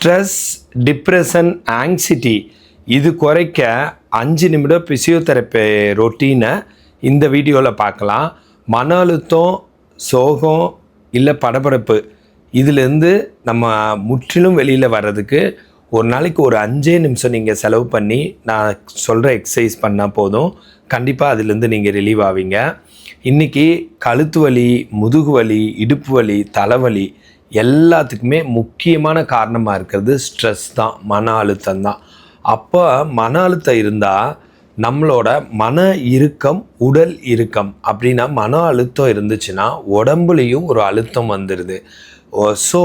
Stress depression anxiety இது குறைக்க அஞ்சு நிமிடம் பிசியோதெரப்பி ரொட்டீனை இந்த வீடியோவில் பார்க்கலாம். மன அழுத்தம் சோகம் இல்லை படபடப்பு இதிலேருந்து நம்ம முற்றிலும் வெளியில் வர்றதுக்கு ஒரு நாளைக்கு ஒரு அஞ்சே நிமிஷம் நீங்கள் செலவு பண்ணி நான் சொல்கிற எக்ஸசைஸ் பண்ணால் போதும். கண்டிப்பாக அதுலேருந்து நீங்கள் ரிலீவ் ஆவீங்க. இன்றைக்கி கழுத்து வலி முதுகு வலி இடுப்பு வலி தலைவலி எல்லாத்துக்குமே முக்கியமான காரணமாக இருக்கிறது ஸ்ட்ரெஸ் தான் மன அழுத்தம் தான். அப்போ மன அழுத்தம் இருந்தால் நம்மளோட மன இறுக்கம் உடல் இறுக்கம். அப்படின்னா மன அழுத்தம் இருந்துச்சுன்னா உடம்புலையும் ஒரு அழுத்தம் வந்துடுது ஸோ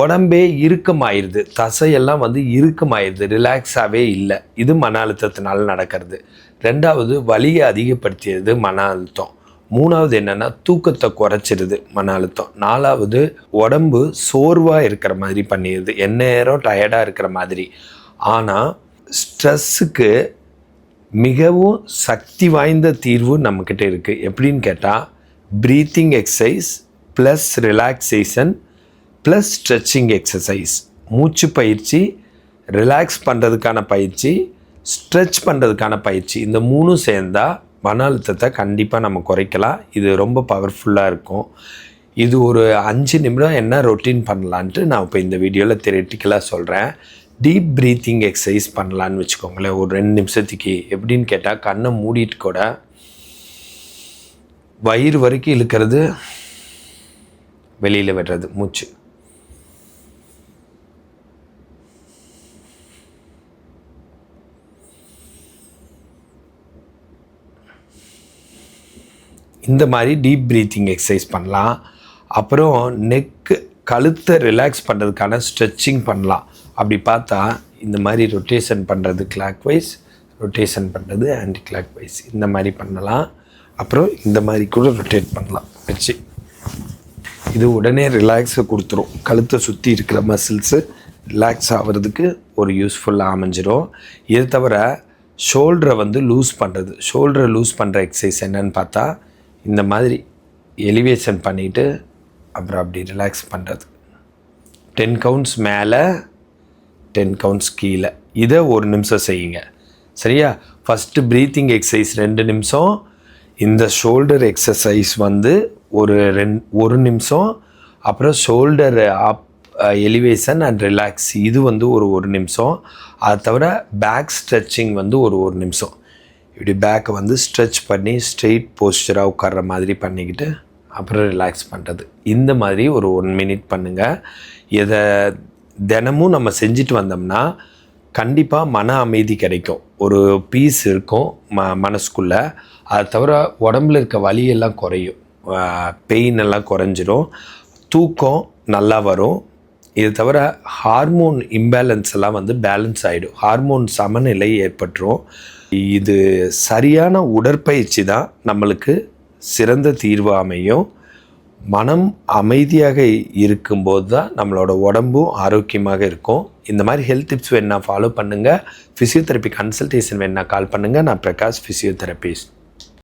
உடம்பே இறுக்கமாயிருது. தசையெல்லாம் வந்து இறுக்கமாயிருது. ரிலாக்ஸாகவே இல்லை. இது மன அழுத்தத்தினால நடக்கிறது. ரெண்டாவது வலியை அதிகப்படுத்தியது மன அழுத்தம். மூணாவது என்னென்னா தூக்கத்தை குறைச்சிருது மன அழுத்தம். நாலாவது உடம்பு சோர்வாக இருக்கிற மாதிரி பண்ணிடுது எந்நேரம் டயர்டாக இருக்கிற மாதிரி. ஆனால் ஸ்ட்ரெஸ்ஸுக்கு மிகவும் சக்தி வாய்ந்த தீர்வு நம்மக்கிட்ட இருக்குது எப்படின்னு கேட்டால் breathing exercise plus relaxation plus stretching exercise மூச்சு பயிற்சி ரிலாக்ஸ் பண்ணுறதுக்கான பயிற்சி ஸ்ட்ரெச் பண்ணுறதுக்கான பயிற்சி. இந்த மூணும் சேர்ந்தால் மன அழுத்தத்தை கண்டிப்பாக நம்ம குறைக்கலாம். இது ரொம்ப பவர்ஃபுல்லாக இருக்கும். இது ஒரு அஞ்சு நிமிடம் என்ன ரொட்டீன் பண்ணலான்ட்டு நான் இப்போ இந்த வீடியோவில் தியரட்டிக்கலாக சொல்கிறேன் டீப் ப்ரீத்திங் எக்ஸசைஸ் பண்ணலான்னு வச்சுக்கோங்களேன். ஒரு ரெண்டு நிமிஷத்துக்கு. எப்படின்னு கேட்டால் கண்ணை மூடிட்டு கூட வயிறு வரைக்கும் இழுக்கிறது வெளியில் விடுறது மூச்சு. இந்த மாதிரி டீப் ப்ரீத்திங் எக்ஸசைஸ் பண்ணலாம். அப்புறம் நெக்கு கழுத்தை ரிலாக்ஸ் பண்ணுறதுக்கான ஸ்ட்ரெச்சிங் பண்ணலாம். அப்படி பார்த்தா இந்த மாதிரி ரொட்டேஷன் பண்ணுறது கிளாக் வைஸ் ரொட்டேஷன் பண்ணுறது ஆன்டி கிளாக் வைஸ் இந்த மாதிரி பண்ணலாம். அப்புறம் இந்த மாதிரி கூட ரொட்டேட் பண்ணலாம். வச்சு. இது உடனே ரிலாக்ஸை கொடுத்துரும். கழுத்தை சுற்றி இருக்கிற மசில்ஸு ரிலாக்ஸ் ஆகிறதுக்கு ஒரு யூஸ்ஃபுல்லாக அமைஞ்சிரும். இது தவிர ஷோல்டரை வந்து லூஸ் பண்ணுறது ஷோல்டரை லூஸ் பண்ணுற எக்ஸசைஸ் என்னன்னு பார்த்தா இந்த மாதிரி எலிவேஷன் பண்ணிவிட்டு அப்புறம் அப்படி ரிலாக்ஸ் பண்ணுறது டென் கவுண்ட்ஸ் மேலே டென் கவுண்ட்ஸ் கீழே. இதை ஒரு நிமிஷம் செய்யுங்க. சரியா? ஃபஸ்ட்டு ப்ரீத்திங் எக்ஸசைஸ் ரெண்டு நிமிஷம். இந்த ஷோல்டர் எக்ஸசைஸ் வந்து ஒரு ரெண் ஒரு நிமிஷம். அப்புறம் shoulder up elevation and relax இது வந்து ஒரு ஒரு நிமிஷம். அது தவிர பேக் ஸ்ட்ரெச்சிங் வந்து ஒரு ஒரு நிமிஷம். இப்படி பேக்கை வந்து ஸ்ட்ரெச் பண்ணி ஸ்ட்ரெயிட் போஸ்டராக உட்கார்ற மாதிரி பண்ணிக்கிட்டு அப்புறம் ரிலாக்ஸ் பண்ணுறது இந்த மாதிரி ஒரு ஒன் மினிட் பண்ணுங்கள் இதை தினமும் நம்ம செஞ்சுட்டு வந்தோம்னா கண்டிப்பாக மன அமைதி கிடைக்கும். ஒரு பீஸ் இருக்கும் ம மனசுக்குள்ளே. அதை தவிர உடம்புல இருக்க வலியெல்லாம் குறையும். பெயின் எல்லாம் குறைஞ்சிரும். தூக்கம் நல்லா வரும். இது தவிர ஹார்மோன் இம்பேலன்ஸ் எல்லாம் வந்து பேலன்ஸ் ஆகிடும் ஹார்மோன் சமநிலை ஏற்பட்டுரும். இது சரியான உடற்பயிற்சி தான் நம்மளுக்கு சிறந்த தீர்வு அமையும். மனம் அமைதியாக இருக்கும்போது தான் நம்மளோட உடம்பும் ஆரோக்கியமாக இருக்கும். இந்த மாதிரி ஹெல்த் டிப்ஸ் வேணுன்னா ஃபாலோ பண்ணுங்கள் ஃபிசியோதெரப்பி கன்சல்டேஷன் வேணா கால் பண்ணுங்கள் நான் பிரகாஷ் ஃபிசியோதெரபிஸ்ட்